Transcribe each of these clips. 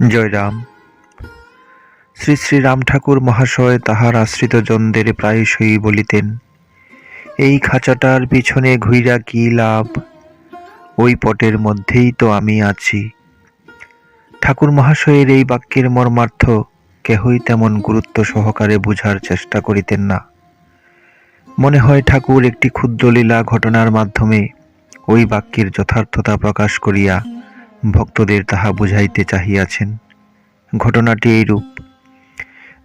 জয় রাম শ্রী শ্রী রাম ঠাকুর মহাশয় তাহার আশ্রিতজনদের প্রায়শই বলিতেন, এই খাঁচাটার পিছনে ঘুইরা কি লাভ? ওই পটের মধ্যেই তো আমি আছি। ঠাকুর মহাশয়ের এই বাক্যের মর্মার্থ কেহই তেমন গুরুত্ব সহকারে বুঝার চেষ্টা করিতেন না। মনে হয় ঠাকুর একটি ক্ষুদ্র লীলা ঘটনার মাধ্যমে ওই বাক্যের যথার্থতা প্রকাশ করিয়া ভক্তদের তাহা বুঝাইতে চাহিয়াছেন। ঘটনাটি এইরূপ।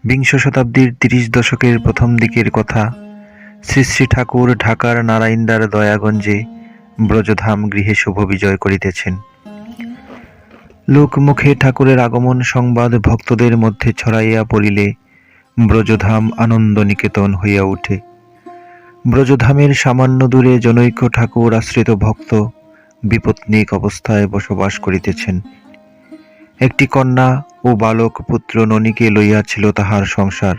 বিংশ শতাব্দীর তিরিশ দশকের প্রথম দিকের কথা শ্রী শ্রী ঠাকুর ঢাকার নারায়ণদার দয়াগঞ্জে ব্রজধাম গৃহে শুভ বিজয় করিতেছেন। লোকমুখে ঠাকুরের আগমন সংবাদ ভক্তদের মধ্যে ছড়াইয়া পড়িলে ব্রজধাম আনন্দ নিকেতন হইয়া ওঠে ব্রজধামের সামান্য দূরে জনৈক ঠাকুর আশ্রিত ভক্ত বিপত্নিক অবস্থায় বসবাস করিতেছেন। একটি কন্যা ও বালক পুত্র ননীকে লইয়া ছিল তাহার সংসার।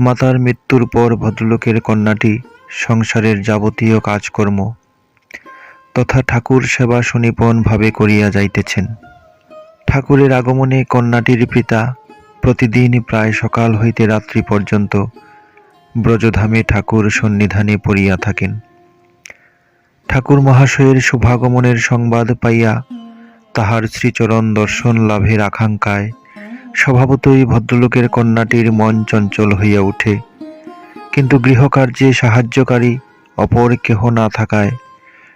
মাতার মৃত্যুর পর ভদ্রলোকের কন্যাটি সংসারের যাবতীয় কাজকর্ম তথা ঠাকুর সেবা সুনিপুণ ভাবে করিয়া যাইতেছেন। ঠাকুরের আগমনে কন্যাটির পিতা প্রতিদিন প্রায় সকাল হইতে রাত্রি পর্যন্ত ব্রজধামে ঠাকুর সন্নিধানে পড়িয়া থাকেন। ঠাকুর মহাশয়ের শুভাগমনের সংবাদ পাইয়া তাহার শ্রীচরণ দর্শন লাভের আকাঙ্ক্ষায় স্বভাবতই ভদ্রলোকের কন্যাটির মন চঞ্চল হইয়া ওঠে কিন্তু গৃহকার্যে সাহায্যকারী অপর কেহ না থাকায়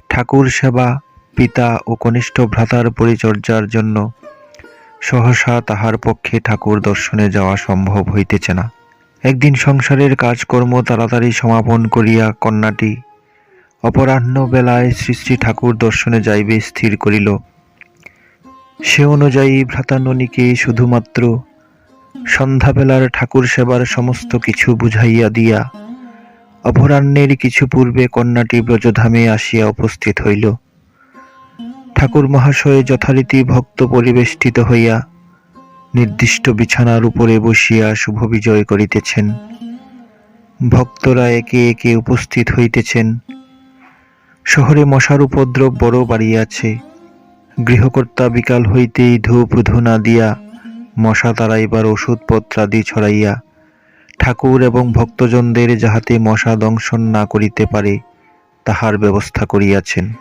ঠাকুর সেবা পিতা ও কনিষ্ঠ ভ্রাতার পরিচর্যার জন্য সহসা তাহার পক্ষে ঠাকুর দর্শনে যাওয়া সম্ভব হইতেছে না। একদিন সংসারের কাজকর্ম তাড়াতাড়ি সমাপন করিয়া কন্যাটি অপরাহ্ন বেলায় শ্রী শ্রী ঠাকুর দর্শনে যাইবে স্থির করিল। সে অনুযায়ী ভ্রাতাননীকে শুধুমাত্র সন্ধ্যাবেলার ঠাকুর সেবার সমস্ত কিছু বুঝাইয়া দিয়া অপরাহ্নের কিছু পূর্বে কন্যাটি ব্রজধামে আসিয়া উপস্থিত হইল। ঠাকুর মহাশয় যথারীতি ভক্ত পরিবেষ্টিত হইয়া নির্দিষ্ট বিছানার উপরে বসিয়া শুভ বিজয় করিতেছেন। ভক্তরা একে একে উপস্থিত হইতেছেন। শহরে মশার উপদ্রব বড় বাড়িয়াছে। গৃহকর্তা বিকাল হইতেই ধূপ ধুনা দিয়া মশা তাড়াইবার ওষুধপত্রাদি ছড়াইয়া ঠাকুর এবং ভক্তজনদের যাহাতে মশা দংশন না করিতে পারে, তাহার ব্যবস্থা করিয়াছেন।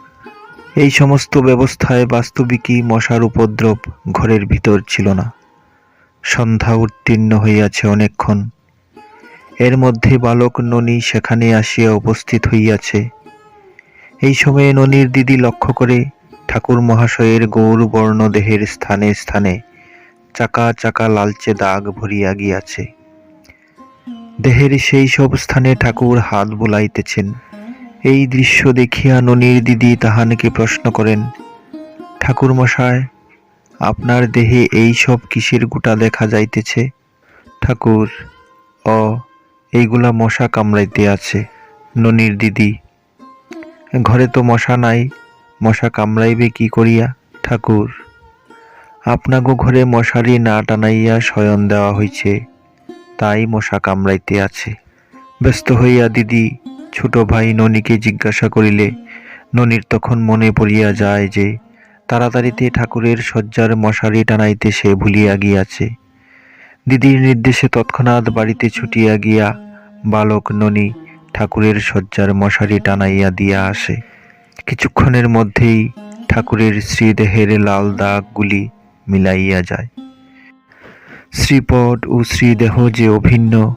এই সমস্ত ব্যবস্থায় বাস্তবিকই মশার উপদ্রব ঘরের ভিতর ছিল না। সন্ধ্যা উত্তীর্ণ হইয়াছে অনেকক্ষণ। এর মধ্যে বালক ননী সেখানে আসিয়া উপস্থিত হইয়াছে। এই সময়ে ননীর দিদি লক্ষ্য করে ঠাকুর মহাশয়ের গৌরবর্ণ দেহের স্থানে স্থানে চাকা চাকা লালচে দাগ ভরিয়া গিয়াছে। দেহের সেই সব স্থানে ঠাকুর হাত বুলাইতেছেন। এই দৃশ্য দেখিয়া ননীর দিদি তাহানকে প্রশ্ন করেন, ঠাকুর মশায়, আপনার দেহে এই সব কিসের গোটা দেখা যাইতেছে? ঠাকুর, অ, এইগুলা মশা কামড়াইতে আছে। ননীর দিদি ঘরে তো মশা নাই, মশা কামড়াইবে কি করিয়া, ঠাকুর? আপনাগো ঘরে মশারি না টানাইয়া শয়ন দেওয়া হইছে, তাই মশা কামড়াইতে আছে। ব্যস্ত হইয়া দিদি, ছোট ভাই ননীকে জিজ্ঞাসা করিলে, ননীর তখন মনে পড়িয়া যায় যে, তাড়াতাড়িতে ঠাকুরের শয্যার মশারি টানাইতে সে ভুলিয়া গিয়াছে। দিদির নির্দেশে তৎক্ষণাৎ বাড়িতে ছুটিয়া গিয়া বালক ননী ঠাকুরের শয্যার মশারি টানাইয়া দিয়া আসে। কিছুক্ষণের মধ্যেই ঠাকুরের শ্রীদেহের লাল দাগগুলি মিলাইয়া যায়। শ্রীপদ ও শ্রীদেহ যে অভিন্ন,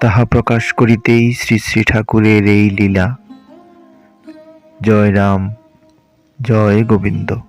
তাহা প্রকাশ করিতেই শ্রী শ্রী ঠাকুরের এই লীলা। জয় রাম, জয় গোবিন্দ।